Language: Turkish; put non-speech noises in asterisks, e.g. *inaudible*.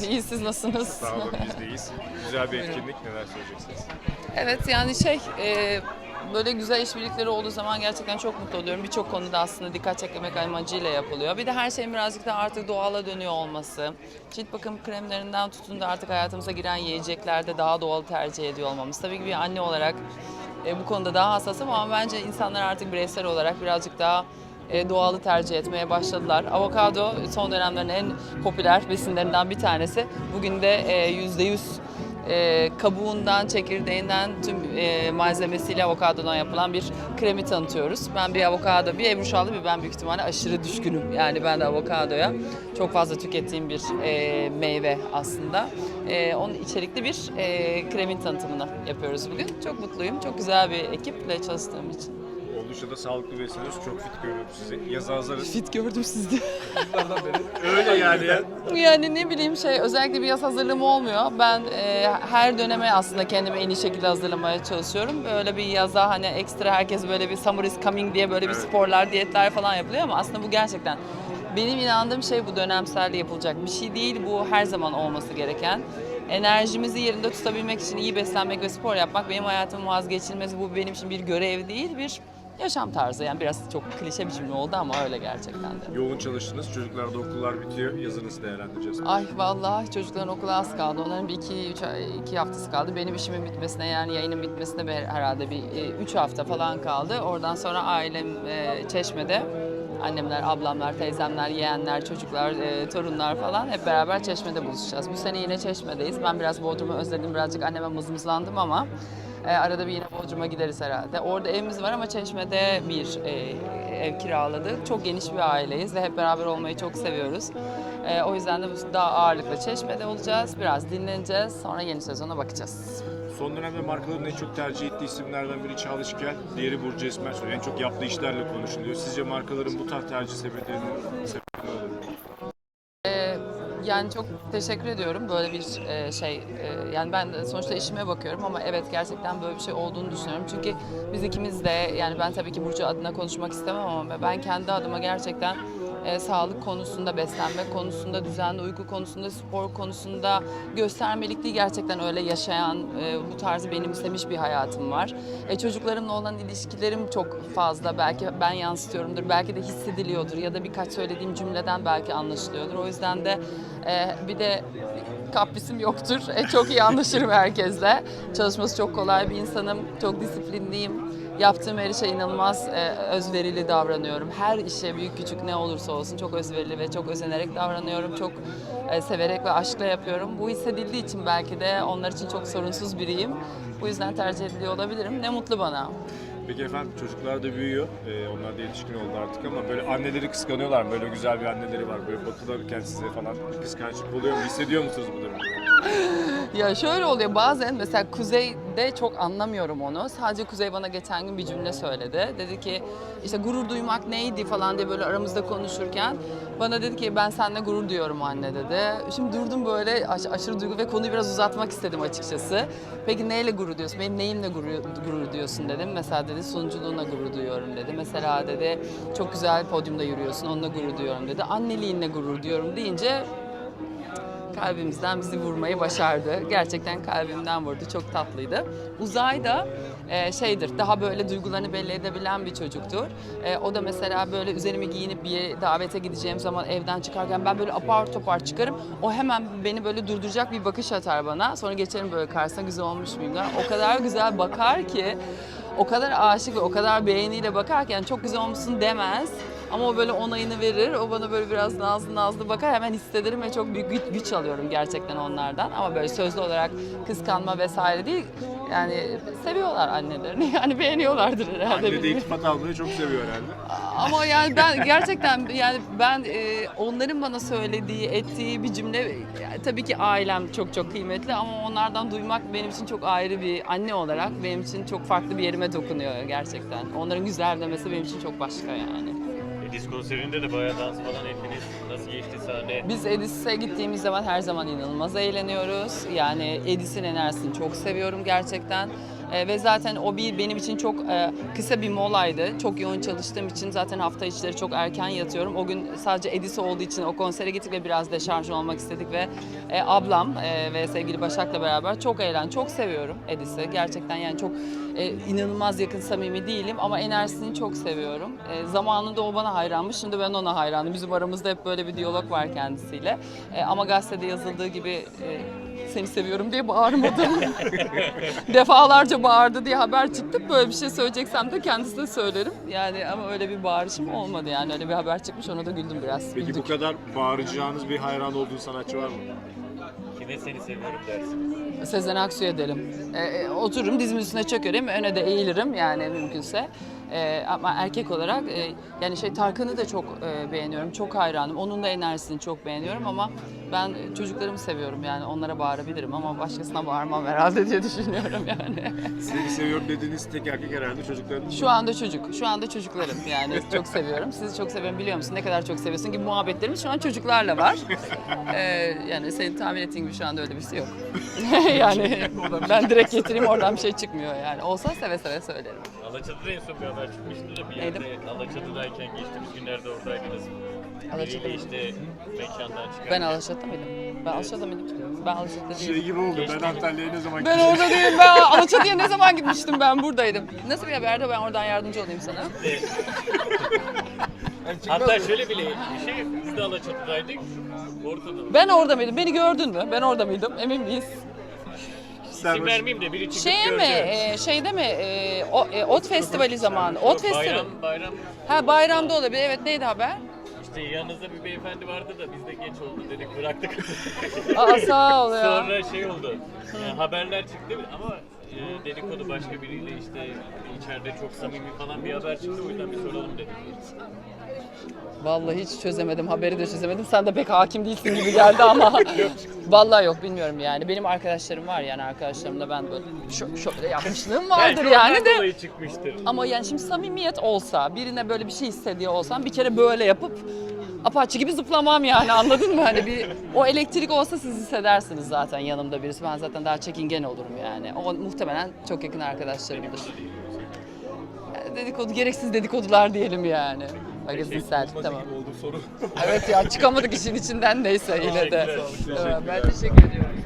*laughs* İyi siz nasılsınız? Sağ olun biz de iyiyiz. Güzel bir etkinlik neler söyleyeceksiniz? Evet yani şey e, böyle güzel işbirlikleri olduğu zaman gerçekten çok mutlu oluyorum. Birçok konuda aslında dikkat çekmek amacıyla yapılıyor. Bir de her şeyin birazcık da artık doğala dönüyor olması. Cilt bakım kremlerinden tutun da artık hayatımıza giren yiyeceklerde daha doğal tercih ediyor olmamız. Tabii ki bir anne olarak e, bu konuda daha hassasım ama bence insanlar artık bireysel olarak birazcık daha doğalı tercih etmeye başladılar. Avokado son dönemlerin en popüler besinlerinden bir tanesi. Bugün de e, %100 e, kabuğundan, çekirdeğinden tüm e, malzemesiyle avokadodan yapılan bir kremi tanıtıyoruz. Ben bir avokado, bir Ebru bir ben büyük ihtimalle aşırı düşkünüm. Yani ben de avokadoya çok fazla tükettiğim bir e, meyve aslında. E, onun içerikli bir e, kremin tanıtımını yapıyoruz bugün. Çok mutluyum. Çok güzel bir ekiple çalıştığım için. Oldukça da sağlıklı besleniyoruz. Çok fit görüyorum sizi. Yazı hazırız. Fit gördüm sizde. Öyle yani. ya. Yani ne bileyim şey özellikle bir yaz hazırlığım olmuyor. Ben e, her döneme aslında kendimi en iyi şekilde hazırlamaya çalışıyorum. Böyle bir yaza hani ekstra herkes böyle bir summer is coming diye böyle bir Evet. sporlar, diyetler falan yapılıyor ama aslında bu gerçekten benim inandığım şey bu dönemsel yapılacak bir şey değil. Bu her zaman olması gereken. Enerjimizi yerinde tutabilmek için iyi beslenmek ve spor yapmak benim hayatımın vazgeçilmezi. Bu benim için bir görev değil, bir yaşam tarzı. Yani biraz çok klişe bir cümle oldu ama öyle gerçekten de. Yoğun çalıştınız. Çocuklarda okullar bitiyor. Yazınızı değerlendireceğiz. Ay vallahi çocukların okula az kaldı. Onların bir iki, üç, iki haftası kaldı. Benim işimin bitmesine yani yayının bitmesine bir- herhalde bir e, üç hafta falan kaldı. Oradan sonra ailem e, Çeşme'de. Annemler, ablamlar, teyzemler, yeğenler, çocuklar, e, torunlar falan hep beraber Çeşme'de buluşacağız. Bu sene yine Çeşme'deyiz. Ben biraz Bodrum'u özledim. Birazcık anneme mızmızlandım ama e, arada bir yine Bodrum'a gideriz herhalde. Orada evimiz var ama Çeşme'de bir e, ev kiraladık. Çok geniş bir aileyiz ve hep beraber olmayı çok seviyoruz. E, o yüzden de daha ağırlıklı Çeşme'de olacağız. Biraz dinleneceğiz. Sonra yeni sezona bakacağız. Son dönemde markaların en çok tercih ettiği isimlerden biri Çağla Şikel, diğeri Burcu Esmer. En çok yaptığı işlerle konuşuluyor. Sizce markaların bu tarz tercih sebepleri sebepleri olur? Yani çok teşekkür ediyorum böyle bir e, şey e, yani ben sonuçta işime bakıyorum ama evet gerçekten böyle bir şey olduğunu düşünüyorum çünkü biz ikimiz de yani ben tabii ki Burcu adına konuşmak istemem ama ben kendi adıma gerçekten e, sağlık konusunda beslenme konusunda düzenli uyku konusunda spor konusunda göstermelikliği gerçekten öyle yaşayan e, bu tarzı benimsemiş bir hayatım var. E, çocuklarımla olan ilişkilerim çok fazla belki ben yansıtıyorumdur belki de hissediliyordur ya da birkaç söylediğim cümleden belki anlaşılıyordur. O yüzden de e, bir de kaprisim yoktur. E, çok iyi anlaşırım herkesle. Çalışması çok kolay bir insanım. Çok disiplinliyim. Yaptığım her işe inanılmaz e, özverili davranıyorum. Her işe büyük küçük ne olursa olsun çok özverili ve çok özenerek davranıyorum. Çok e, severek ve aşkla yapıyorum. Bu hissedildiği için belki de onlar için çok sorunsuz biriyim. Bu yüzden tercih ediliyor olabilirim. Ne mutlu bana. Peki efendim çocuklar da büyüyor. Ee, onlar da yetişkin oldu artık ama böyle anneleri kıskanıyorlar mı? Böyle güzel bir anneleri var. Böyle bakılırken size falan kıskançlık oluyor mu? Hissediyor musunuz bu durumu? *laughs* Ya şöyle oluyor bazen mesela Kuzey'de çok anlamıyorum onu. Sadece Kuzey bana geçen gün bir cümle söyledi. Dedi ki işte gurur duymak neydi falan diye böyle aramızda konuşurken bana dedi ki ben seninle gurur duyuyorum anne dedi. Şimdi durdum böyle aş- aşırı duygu ve konuyu biraz uzatmak istedim açıkçası. Peki neyle gurur duyuyorsun? Benim neyimle gurur, gurur duyuyorsun dedim. Mesela dedi sunuculuğuna gurur duyuyorum dedi. Mesela dedi çok güzel podyumda yürüyorsun onunla gurur duyuyorum dedi. Anneliğinle gurur duyuyorum deyince kalbimizden bizi vurmayı başardı. Gerçekten kalbimden vurdu. Çok tatlıydı. Uzay da e, şeydir, daha böyle duygularını belli edebilen bir çocuktur. E, o da mesela böyle üzerimi giyinip bir davete gideceğim zaman evden çıkarken ben böyle apar topar çıkarım. O hemen beni böyle durduracak bir bakış atar bana. Sonra geçerim böyle karşısına güzel olmuş muyum? da. O kadar güzel bakar ki o kadar aşık ve o kadar beğeniyle bakarken çok güzel olmuşsun demez. Ama o böyle onayını verir. O bana böyle biraz nazlı nazlı bakar. Hemen hissederim ve çok büyük güç, güç alıyorum gerçekten onlardan. Ama böyle sözlü olarak kıskanma vesaire değil. Yani seviyorlar annelerini. *laughs* Yani beğeniyorlardır herhalde. Anne de iltifat almayı çok seviyor herhalde. Ama yani ben *laughs* gerçekten yani ben e, onların bana söylediği, ettiği bir cümle yani tabii ki ailem çok çok kıymetli ama onlardan duymak benim için çok ayrı bir anne olarak benim için çok farklı bir yerime dokunuyor gerçekten. Onların güzel demesi benim için çok başka yani. Edis konserinde de bayağı dans falan ettiniz. Nasıl geçti sahne? Biz Edis'e gittiğimiz zaman her zaman inanılmaz eğleniyoruz. Yani Edis'in enerjisini çok seviyorum gerçekten. E, ve zaten o bir benim için çok e, kısa bir molaydı. Çok yoğun çalıştığım için zaten hafta içleri çok erken yatıyorum. O gün sadece Edisi olduğu için o konsere gittik ve biraz deşarj olmak istedik ve e, ablam ve sevgili Başak'la beraber çok eğlen, çok seviyorum Edis'i. Gerçekten yani çok inanılmaz yakın samimi değilim ama enerjisini çok seviyorum. Zamanında o bana hayranmış, şimdi ben ona hayranım. Bizim aramızda hep böyle bir diyalog var kendisiyle. Ama gazetede yazıldığı gibi seni seviyorum diye bağırmadım. *laughs* Defalarca bağırdı diye haber çıktı. Böyle bir şey söyleyeceksem de kendisine söylerim. Yani ama öyle bir bağırışım olmadı yani. Öyle bir haber çıkmış ona da güldüm biraz. Peki bu Güldük. kadar bağıracağınız bir hayran olduğu sanatçı var mı? Kime seni seviyorum dersiniz? Sezen Aksu'ya derim. E, e, otururum dizimin üstüne çökerim, öne de eğilirim yani mümkünse. E, ama erkek olarak e, yani şey Tarkan'ı da çok e, beğeniyorum, çok hayranım. Onun da enerjisini çok beğeniyorum ama ben çocuklarımı seviyorum yani onlara bağırabilirim ama başkasına bağırmam herhalde diye düşünüyorum yani. *laughs* Seni seviyorum dediğiniz tek erkek herhalde çocuklarınız. Şu anda çocuk, şu anda çocuklarım yani çok seviyorum. Sizi çok seviyorum biliyor musun? Ne kadar çok seviyorsun gibi muhabbetlerimiz şu an çocuklarla var. Ee, *laughs* yani senin tahmin ettiğin gibi şu anda öyle bir şey yok. *laughs* *laughs* yani ben direkt getireyim oradan bir şey çıkmıyor yani. Olsa seve seve söylerim. Alaçatı'da en son bir haber çıkmıştı da bir yerde Alaçatı'dayken geçtiğimiz günlerde oradaydınız. Alaçatı'da Biriyle işte mekandan çıkan. Ben Alaçatı'da mıydım? Ben Alaçatı'da mıydım? Ben Alaçatı'da Şey değilim. gibi oldu. Ben. Antalya'ya ne zaman Ben gideceğim? orada değilim. Ben Alaçatı'ya ne zaman gitmiştim ben buradaydım. Nasıl bir haberde ben oradan yardımcı olayım sana. *laughs* Hatta şöyle bile bir şey biz de Alaçatı'daydık. Ortada. Ben orada mıydım? Beni gördün mü? Ben orada mıydım? Emin miyiz? Sen İsim vermeyeyim de biri çıkıp Şeye mi? e, şeyde mi? E, o, e, Ot Festivali zamanı. Ot Festivali. Bayram, bayram. Ha bayramda olabilir. Evet neydi haber? İşte yanınızda bir beyefendi vardı da biz de geç oldu dedik bıraktık. Aa sağ ol ya. *laughs* Sonra şey oldu. e, haberler çıktı ama e, dedikodu başka biriyle işte içeride çok samimi falan bir haber çıktı. O yüzden bir soralım dedik. Vallahi hiç çözemedim. Haberi de çözemedim. Sen de pek hakim değilsin gibi geldi ama. *laughs* Vallahi yok bilmiyorum yani. Benim arkadaşlarım var yani arkadaşlarımla ben böyle şö- şöyle yapmışlığım vardır Belki yani ondan de. dolayı çıkmıştır. Ama yani şimdi samimiyet olsa, birine böyle bir şey hissediyor olsam bir kere böyle yapıp apaçı gibi zıplamam yani anladın mı? Hani bir o elektrik olsa siz hissedersiniz zaten yanımda birisi. Ben zaten daha çekingen olurum yani. O muhtemelen çok yakın arkadaşlarımdır. Yani Dedikodu, gereksiz dedikodular diyelim yani. Magazinsel, tamam. oldu soru. Evet ya çıkamadık işin içinden neyse yine de. Tamam, ben teşekkür ediyorum.